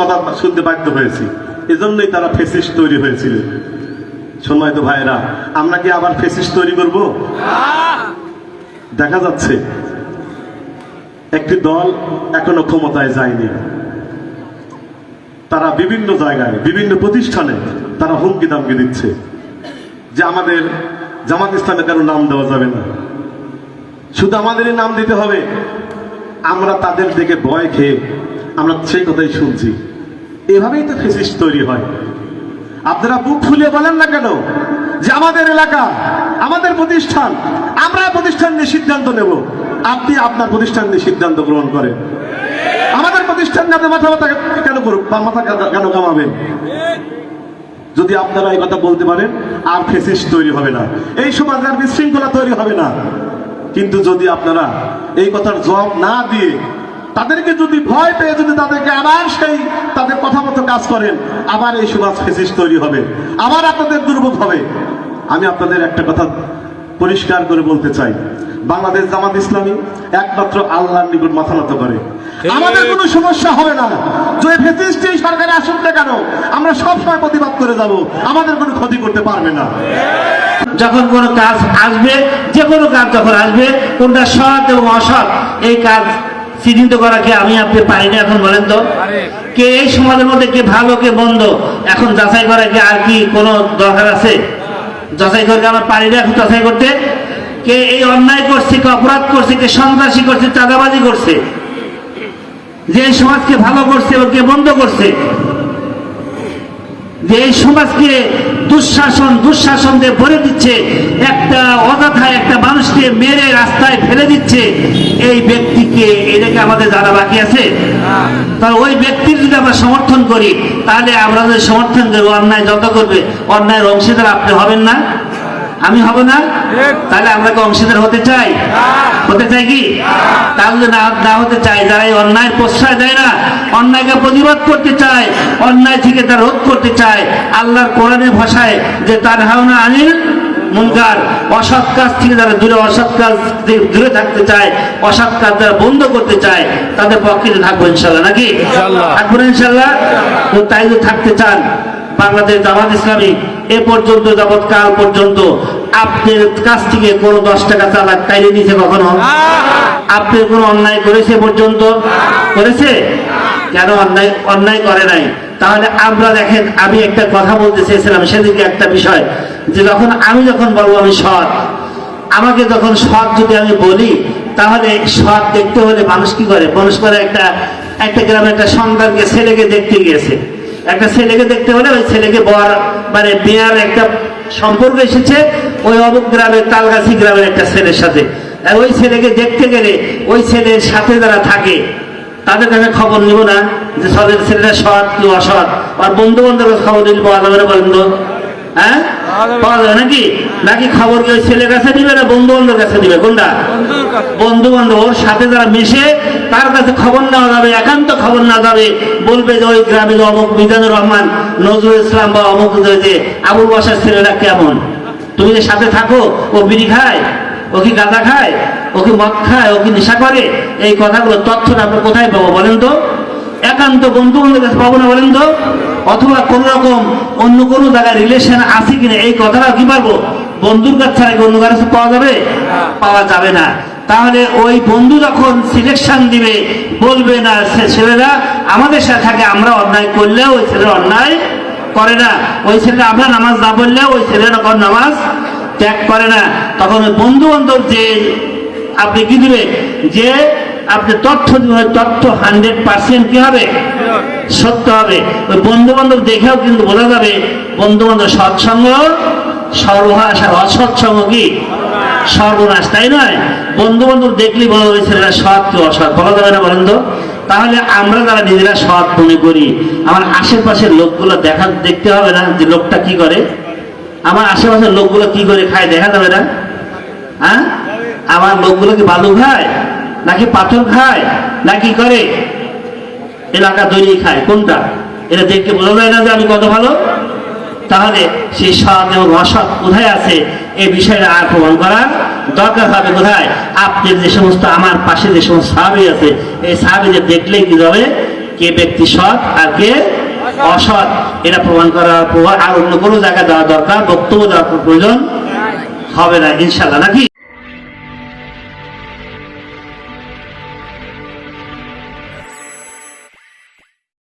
কথা শুনতে বাধ্য হয়েছি। এজন্যই তারা ফেসিস তৈরি হয়েছিল। সময় তো ভাইরা আমরা কি আবার ফেসিস তৈরি করব? দেখা যাচ্ছে, একটি দল এখনও ক্ষমতায় যায়নি। তারা বিভিন্ন জায়গায়, বিভিন্ন প্রতিষ্ঠানে তারা হুমকি দামকি দিচ্ছে। যে আমাদের জামাত ইসলামে কারও নাম দেওয়া যাবে না। শুধু আমাদেরই নাম দিতে হবে। আমরা তাদের দিকে ভয় খেয়ে সেই কথাই শুনছি। এভাবেই তো ফেসিস তৈরি হয়। আপনারা বুক ফুলিয়ে বলেন না কেন? যে আমাদের এলাকা, আমাদের প্রতিষ্ঠান, আমরা প্রতিষ্ঠান নিয়ে সিদ্ধান্ত নেব। আপনি আপনার প্রতিষ্ঠান নিয়ে সিদ্ধান্ত গ্রহণ করেন। আমাদের প্রতিষ্ঠান নিয়ে মাথা মাথা কেন করুক? বা মাথা কেন কামাবেন? যদি আপনারা এই কথা বলতে পারেন, আর ফেসিস তৈরি হবে না। এই সমাজে আর বিশৃঙ্খলা তৈরি হবে না। কিন্তু যদি আপনারা এই কথার জবাব না দিয়ে তাদেরকে যদি ভয় পেয়ে যদি তাদেরকে আবার সেই তাদের কথা মতো কাজ করেন আবার এই সমাজ ফেসিস তৈরি হবে আবার আপনাদের দুর্ভোগ হবে। আমি আপনাদের একটা কথা পরিষ্কার করে বলতে চাই। বাংলাদেশ জামাত ইসলামী একমাত্র আল্লাহর নিকট মাথা নত করে। আমাদের কোনো সমস্যা হবে না। যে ফেসিস্ট এই সরকারে আসুক না কেন আমরা সবসময় প্রতিবাদ করে যাব। আমাদের কোনো ক্ষতি করতে পারবে না। যখন কোনো কাজ আসবে যে কোনো কাজ যখন আসবে কোনটা সৎ এবং অসৎ এই কাজ চিহ্নিত করা কি আমি আপনি পারি না এখন বলেন তো? কে এই সমাজের মধ্যে কে ভালো কে বন্ধ এখন যাচাই করা কি আর কি কোনো দরকার আছে? যাচাই করে আমরা পারি না এখন যাচাই করতে? কে এই অন্যায় করছে কে অপরাধ করছে কে সন্ত্রাসী করছে চাঁদাবাজি করছে? যে এই সমাজকে ভালো করছে এবং কে বন্ধ করছে? যে এই সমাজকে দুঃশাসন দুঃশাসন দিয়ে ভরে দিচ্ছে। একটা অযথায় একটা মানুষকে মেরে রাস্তায় ফেলে দিচ্ছে। এই ব্যক্তিকে এটাকে আমাদের জানা বাকি আছে, তাহলে ওই ব্যক্তির যদি আমরা সমর্থন করি, তাহলে আমরা যদি সমর্থন করব অন্যায় যত করবে, অন্যায়ের অংশীদার আপনি হবেন না। আমি হব না? তাহলে আমরা কি অংশীদার হতে চাই? হতে চাই কি? তাহলে না না হতে চাই। যারা এই অন্যায়ের প্রশ্রয় দেয় না অন্যায়কে প্রতিবাদ করতে চায় অন্যায় থেকে তার রোধ করতে চায় আল্লাহর কোরআনের ভাষায় যে তার হাওনা আনিল মুনকার অসৎ কাজ থেকে যারা দূরে অসৎ কাজ দূরে থাকতে চায় অসৎ কাজ যারা বন্ধ করতে চায় তাদের পক্ষে তো থাকব ইনশাল্লাহ নাকি। থাকব ইনশাল্লাহ? তো তাই যদি থাকতে চান বাংলাদেশ জামাত ইসলামী এ পর্যন্ত যাবৎ কাল পর্যন্ত আপনার কাছ থেকে কোনো দশ টাকা চালাক কাইলে নিছে কখনো? আপনি কোনো অন্যায় করেছে পর্যন্ত? করেছে? কেন অন্যায় অন্যায় করে নাই? তাহলে আমরা দেখেন, আমি একটা কথা বলতে চেয়েছিলাম সেদিকে একটা বিষয়, যে যখন আমি যখন বলব আমি সৎ, আমাকে যখন সৎ যদি আমি বলি, তাহলে সৎ দেখতে হলে মানুষ কি করে? মানুষ করে একটা একটা গ্রামে একটা সন্তানকে, ছেলেকে দেখতে গিয়েছে। একটা ছেলেকে দেখতে হলে ওই ছেলেকে বর মানে বিয়ার একটা সম্পর্ক এসেছে, ওই অমুক গ্রামের তালগাছি গ্রামের একটা ছেলের সাথে। ওই ছেলেকে দেখতে গেলে ওই ছেলের সাথে যারা থাকে, তাদের কাছে খবর নিব না যে সদের ছেলেটা সৎ কি অসৎ। আর বন্ধু বান্ধবের খবর নিলে আলাদা বলেন হ্যাঁ? পাওয়া যাবে নাকি? নাকি খবর কি ওই ছেলের কাছে দিবে না বন্ধু বান্ধবের কাছে দিবে? কোনটা? বন্ধু বান্ধব ওর সাথে যারা মিশে তার কাছে খবর নেওয়া যাবে একান্ত খবর নেওয়া যাবে। বলবে যে ওই গ্রামে অমুক মিজানুর রহমান নজরুল ইসলাম বা অমুক যে আবুল বাসার ছেলেরা কেমন? তুমি যে সাথে থাকো ও বিড়ি খায়? ও কি গাঁদা খায়? ও কি মদ খায়? ও কি নেশা করে? এই কথাগুলো তথ্যটা আমরা কোথায় পাবো বলেন তো? একান্ত বন্ধু বান্ধবের কাছে পাবো না বলেন তো? অথবা কোন রকম অন্য কোনো জায়গায় রিলেশন আছে কিনা, এই কথাটা কি পারব? বন্ধুর কাছ ছাড়া অন্য কাছে পাওয়া যাবে? পাওয়া যাবে না। তাহলে ওই বন্ধু যখন সিলেকশন দিবে, বলবে না, সে ছেলেরা আমাদের সাথে থাকে, আমরা অন্যায় করলেও ওই ছেলেরা অন্যায় করে না। ওই ছেলেরা আমরা নামাজ না বললেও ওই ছেলেরা তখন নামাজ ত্যাগ করে না। তখন ওই বন্ধু বান্ধব যে আপনি কি দিবে যে আপনি তথ্য দিবেন তথ্য হান্ড্রেড পার্সেন্ট কি হবে? সত্য হবে। ওই বন্ধু বান্ধব দেখেও কিন্তু বোঝা যাবে বন্ধু বান্ধব সৎসঙ্গ, সর্বহাস আর অসৎসঙ্গ কি? সর্বনাশ, তাই নয়? বন্ধু বান্ধব দেখলেই বলা যাবে ছেলেরা সৎ কি অসৎ, বলা যাবে না বলেন তো? তাহলে আমরা যারা নিজেরা সৎ মনে করি, আমার আশেপাশের লোকগুলো দেখা, দেখতে হবে না যে লোকটা কি করে? আমার আশেপাশের লোকগুলো কি করে খায় দেখা যাবে না? হ্যাঁ? আমার লোকগুলো কি বালু খায়, নাকি পাথর খায়, নাকি করে এলাকা দৈনিক খায়। কোনটা? এটা দেখে বোঝা যায় না যে আমি কত ভালো? তাহলে সেই সৎ এবং অসৎ কোথায় আছে? এই বিষয়টা আর প্রমাণ করার দরকার হবে কোথায়? আপনার যে সমস্ত আমার পাশে যে সমস্ত সাহাবি আছে, এই সাহাবিদের দেখলেই কি হবে কে ব্যক্তি সৎ আর কে অসৎ। এটা প্রমাণ করার আর অন্য কোনো জায়গায় দেওয়া দরকার, বক্তব্য দেওয়ার প্রয়োজন হবে না ইনশাল্লাহ নাকি?